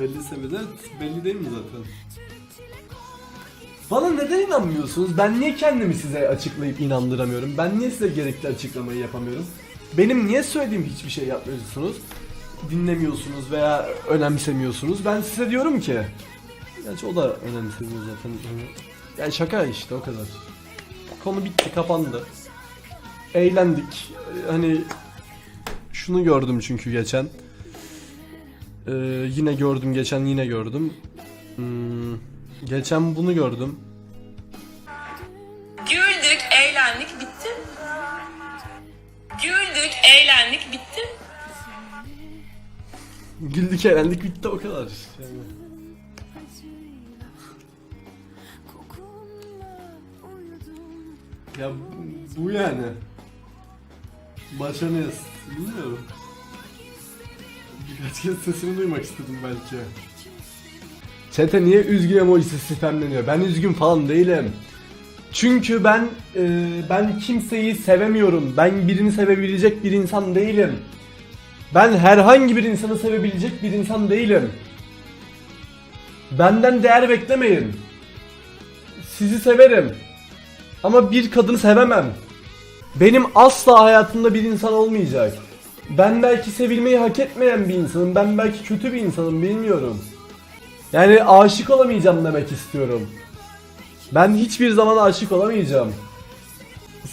Belli seviyede belli değil mi zaten? Bana neden inanmıyorsunuz? Ben niye kendimi size açıklayıp inandıramıyorum? Ben niye size gerekli açıklamayı yapamıyorum? Benim niye söylediğim hiçbir şey yapmıyorsunuz? Dinlemiyorsunuz veya önemsemiyorsunuz. Ben size diyorum ki... Gerçi o da önemsemiyor zaten. Yani şaka işte o kadar. Konu bitti, kapandı. Eğlendik. Hani şunu gördüm çünkü geçen. Ee, yine gördüm geçen yine gördüm. Hmm, geçen bunu gördüm. Güldük, eğlendik, bitti. Güldük, eğlendik, bitti. Güldük eğlendik bitti o kadar. Yani. Ya bu- yani. Başa ne? Bilmiyorum. Birkaç sesini duymak istedim belki. Çete niye üzgün emojisi sistemleniyor? Ben üzgün falan değilim. Çünkü ben e, ben kimseyi sevemiyorum. Ben birini sevebilecek bir insan değilim. Ben herhangi bir insanı sevebilecek bir insan değilim. Benden değer beklemeyin. Sizi severim. Ama bir kadını sevemem. Benim asla hayatımda bir insan olmayacak. Ben belki sevilmeyi hak etmeyen bir insanım. Ben belki kötü bir insanım bilmiyorum. Yani aşık olamayacağım demek istiyorum. Ben hiçbir zaman aşık olamayacağım.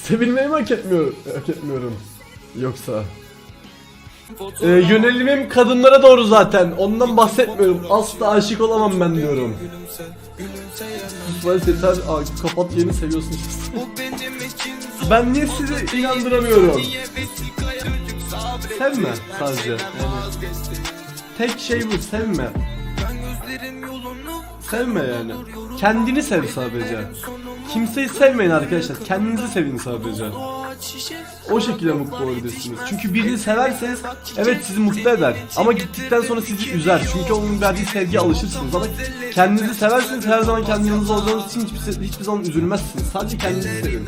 Sevilmeyi mi hak etmiyor, hak etmiyorum? Yoksa... Ee, yönelimim kadınlara doğru zaten. Ondan bahsetmiyorum. Asla aşık olamam ben diyorum. Sus yeter. Aa, kapat yeni seviyorsun. ben niye sizi inandıramıyorum? Sevme sadece. Yani tek şey bu sevme. Sevme yani. Kendini sev sadece. Kimseyi sevmeyin arkadaşlar. Kendinizi sevin sadece. O şekilde mutlu olabilirsiniz. Çünkü birini severseniz evet sizi mutlu eder. Ama gittikten sonra sizi üzer. Çünkü onun verdiği sevgiye alışırsınız. Ama kendinizi severseniz her zaman kendiniz olacağınız için hiçbir, hiçbir zaman üzülmezsiniz. Sadece kendinizi sevin.